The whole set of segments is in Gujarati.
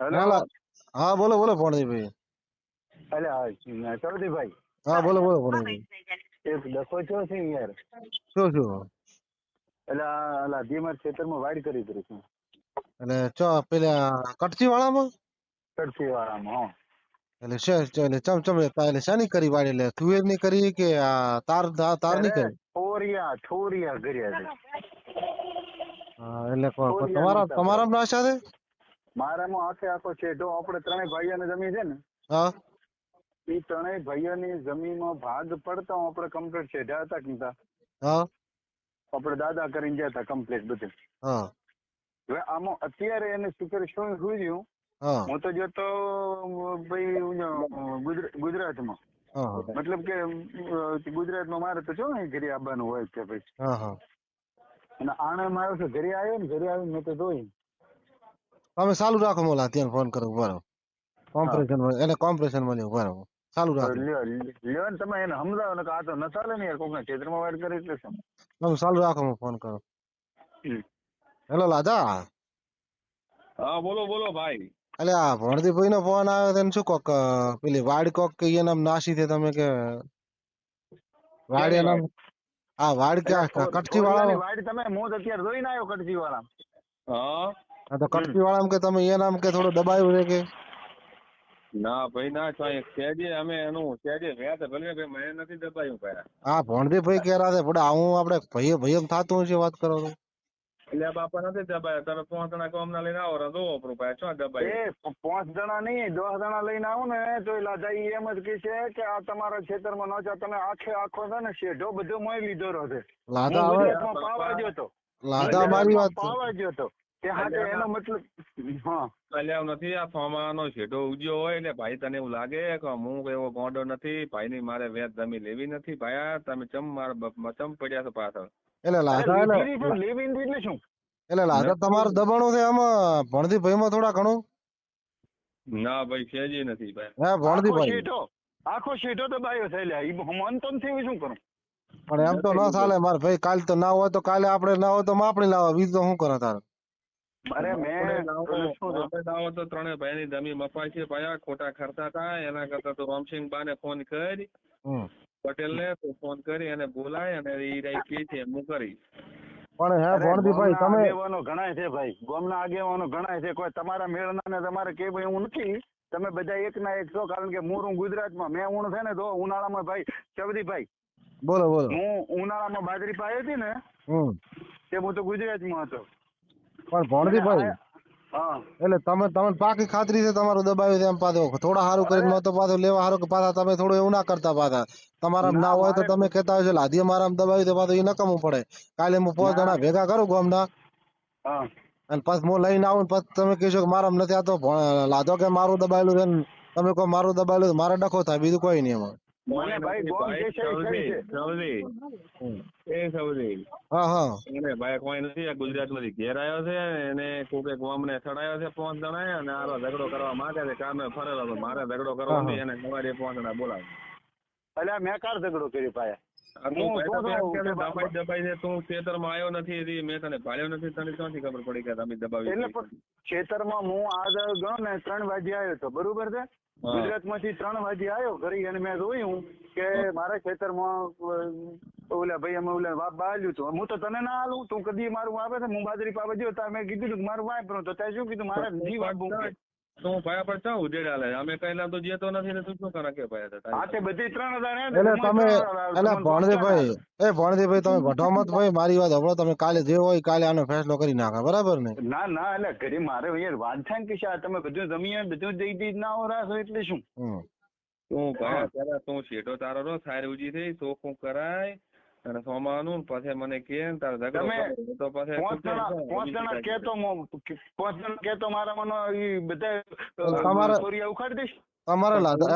હેલો? હા બોલો બોલો ભાઈ અલે હા ચૌધરીભાઈ. હા બોલો બોલો ભણજીભાઈ એક ડખો છો છે યાર? શું શું? એટલે અલા ધીમર ખેતરમાં વાડ કરી કરી છું. એટલે ચો પેલા કટચી વાળામાં કટચી વાળામાં હા. એટલે શે એટલે ચમ ચમ એટલે શાની કરી વાળી એટલે તુવેરની કરી કે આ તાર તારની કરી? ઠોરિયા ઠોરિયા કર્યા છે. એટલે તમારા તમારા નાશા છે મારામાં આખે આખો છેડો આપણે ત્રણેય ભાઈઓની જમીન છે ને હા. એ ત્રણેય ભાઈઓની જમીનમાં ભાગ પડતા આપણે કમ્પ્લીટ છેડા હતા કે હા. આપણે દાદા કરીને ગયા હતા કમ્પ્લીટ બધું. હા. હવે આમાં અત્યારે એને શું કરે શું સુધ્યું હું. તો જતો ભાઈ ગુજરાતમાં ગુજરાતમાં. મતલબ કે ગુજરાત ગુજરાતમાં મારે તો જો ને ઘરે આવવાનું હોય કે ભાઈ. અને આણે મારો ઘરે આવ્યો ને ઘરે આવીને મેં તો જોઈ તમે ચાલુ રાખો મોલા ત્યાં ફોન કરો બરાબર. કોમ્પ્રેશન એને કોમ્પ્રેશન મળ્યું બરાબર. ચાલુ રાખો લ્યો ને તમે એને સમજાવો ને કે આ તો ન ચાલે ને યાર કોકના ક્ષેત્રમાં વાડ કરે એટલે શું? તમે ચાલુ રાખો હું ફોન કરો. હેલો લાદા. હા બોલો બોલો ભાઈ. એટલે આ ભણદીભાઈ નો ફોન આવ્યો તેને શું કોક પેલી વાડ કોક કે એના નાસી છે તમે કે વાડ એના હા વાડ? ક્યાં કટકી વાળા વાડ તમે મોજ અત્યારે જોઈને આવ્યો કટકી વાળા હા. હા તો કટકી વાળા કે તમે એના કે થોડો દબાયું છે કે? ના ભાઈ ના એક સેજે અમે એનું સેજે વ્યાજ ભલે ભાઈ મને નથી દબાયું ભાઈ. હા ભણદીભાઈ કે છે પણ હું આપણે ભાઈ ભાઈ થતું છે વાત કરો તો. એટલે બાપા નથી દબાયા તમે પાંચ જણા કોમ ના લઈને આવો તો આપણું ભાઈ શું દબાય? એ પાંચ જણા નહીં દસ જણા લઈને આવો ને તો એ લાદા એમ જ કહે છે કે આ તમારા ખેતરમાં ન જા તમે આખે આખો છે ને શેઢો બધો મોય લીધો રહે લાદા આવે. પાવા ગયો તો. લાદા મારી વાત પાવા ગયો તો. તે એનો મતલબ હા. ચાલ્યા નથી આ ફોમાનો છેડો ઉજ્યો હોય એટલે ભાઈ તને એવું લાગે કે હું એવો ગોંડો નથી ભાઈ ની મારે વ્યાજ જમીન લેવી નથી ભાઈ આ તમે ચમ મારા ચમ પડ્યા છો પાછળ? એટલે લાદા એટલે લેવી એટલે શું? એટલે લાદા તમારું દબાણું છે આમાં ભણદીભાઈ માં થોડા ઘણું? ના ભાઈ સેજી નથી ભાઈ. હા ભણદીભાઈ શેઢો આખો શેઢો તો બાયો થયેલા ઈ મન તો નથી શું કરું? પણ એમ તો ન ચાલે મારે ભાઈ કાલ તો ના હોય તો કાલે આપણે ના હોય તો માપણી લાવવા બીજું તો શું કરે તારે? અરે મેં શું તો ભાઈ જમીન ખોટા ખર્ચા એના કરતા તો રામસિંહ ને ફોન કરી પટેલ ને ફોન કરી અને બોલાય અને ઈ રાઈ કે છે હું કરીશ. પણ હે અરે ભણદીભાઈ તમે આગેવાનો ઘણાય છે ભાઈ. ગામના આગેવાનો ઘણાય છે. કોઈ તમારા મેળના ને તમારે કે ભાઈ હું નથી. તમે બધા એક ના એક છો કારણ કે હું ગુજરાતમાં. મેં હું છે ને તો ઉનાળામાં ભાઈ ચવદીભાઈ બોલો બોલો. હું ઉનાળામાં બાજરી પાઈ હતી ને હમ. તે હું તો ગુજરાતમાં હતો. પણ ભણદીભાઈ ભાઈ. એટલે તમે તમે પાકી ખાતરી છે તમારું દબાવ્યું છે એમ પાછો. થોડા સારું કરીને તો પાછું લેવા સારું કે પાછા તમે થોડું એવું ના કરતા પાછા. તમારા ના, હોય તો તમે કહેતા હોય છે લાધી મારા દબાવ્યું તો પાછું એ નકમું પડે. કાલે હું પાંચ જણા ભેગા કરું ગામના. અને પછી હું લઈને આવું પછી તમે કહેશો કે મારા નથી આ તો લાદો કે મારું દબાયેલું છે તમે કહો મારું દબાયેલું મારે ડખો થાય બીજું કોઈ નહીં એમાં. મને ભાઈ ગોમ જે છે. એ સૌદી એ સૌદી હા હા. એને ભાઈ કોઈ નથી ગુજરાતમાંથી ઘેર આવ્યો છે એને કોકે ગોમ ને ચડાયો છે પાંચ જણા અને આરો ઝઘડો કરવા માંગે છે કામે ફરેલો તો મારે ઝઘડો કરવો એને સવારે પાંચ જણા બોલાવે. એટલે મેં કાર ઝઘડો કર્યો ભાઈ દબાઈ દબાઈ તું ખેતરમાં આવ્યો નથી મેં તને ભાળ્યો નથી તને ક્યાંથી ખબર પડી કે તમે દબાવી એટલે ખેતરમાં હું આજ ગણો ને ત્રણ વાગે આવ્યો હતો બરોબર છે? ગુજરાતમાંથી ત્રણ વાગે આવ્યો ઘરે અને મેં જોયું કે મારા ખેતરમાં ઓલા ભાઈ અમે ઓલા વાપ બાલ્યું હતું. હું તો તને ના હાલું તું કદી મારું વાપે છે હું બાજરી પાવા જ્યો તો મેં કીધું મારું વાપરું તો ત્યાં શું કીધું મારે નહીં વાપવું તું ભાઈ પર ચા ઉજેડા લે? અમે કઈ તો જેતો નથી ને તું શું કરે કે ભાઈ? આ તે બધી ત્રણ હજાર એટલે તમે એટલે ભણદીભાઈ. એ ભણદીભાઈ તમે ભટોમત ભાઈ મારી વાત હવે તમે કાલે જે હોય કાલે આનો ફેસલો કરી નાખો બરાબર ને? ના ના એટલે ઘરે મારે યાર વાત થાય ને કે શા તમે બધું જમીએ બધું દઈ દઈ ના હો રાસો એટલે શું? તું ભાઈ અત્યારે તું શેઠો તારો રો સારી ઉજી થઈ ચોખ્ખું કરાય અને સોમાનું ને પછી મને કે તારે ઝઘડો તો પછી પાંચ જણા થાય? પાંચ જણા કેતો મો- પાંચ જણા કેતો મારા મનો ઈ બધા તમારા ચોરિયા ઉખાડી દઈશ? તમારે લાદા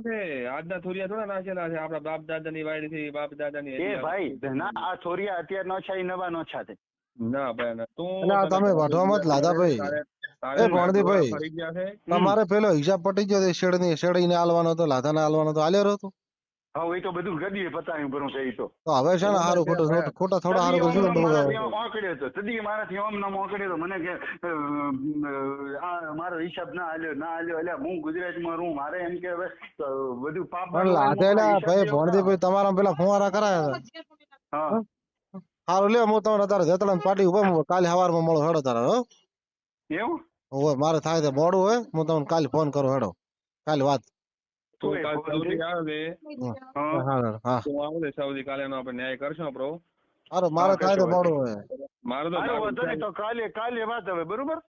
છે? આજના થોરિયા થોડા નાચેલા છે. આપડા બાપ દાદા ની વાડી થી બાપ દાદા ની એ ભાઈ ના આ ચોરિયા અત્યારે નો છે નવા નો છે ના ભાઈ ના. તું લાદા ભાઈ. એ ગયા છે. તમારે પેલો હિસાબ પટી ગયો શેડની શેડ ને આલવાનો હતો લાધા ને આલવાનો હતો આલ્યો હતો હા એ તો બધું ગદીએ પતાવી ભરું છે એ તો. હવે છે ને હારું ખોટું ખોટું- થોડા હારું આમ ઓકળ્યો હતો તદી મારાથી આમ નામ ઓકળ્યો હતો મને કે આ મારો હિસાબ ના આલ્યો ના આલ્યો એટલે હું ગુજરાતમાં રહું મારે એમ કે હવે બધું પાપ પણ લાદે ના ભાઈ ભણદીભાઈ તમારા પેલા ફુવારા કરાયા હા. સારું લ્યો હું તમને અત્યારે જેતળાની પાટી ઉપર કાલે સવારમાં મળો હેડો તારે હો. એવું? હવે મારે થાય તો મોડું હોય હું તમને કાલે ફોન કરું હેડો. કાલે વાત. તું કાલ સાઉદી આવે. હા. હા. હા તું આવે સાઉદી કાલે એનો આપણે ન્યાય કરશું આપણો. મારે હોય મારે તો કાલે કાલે વાત હવે બરોબર?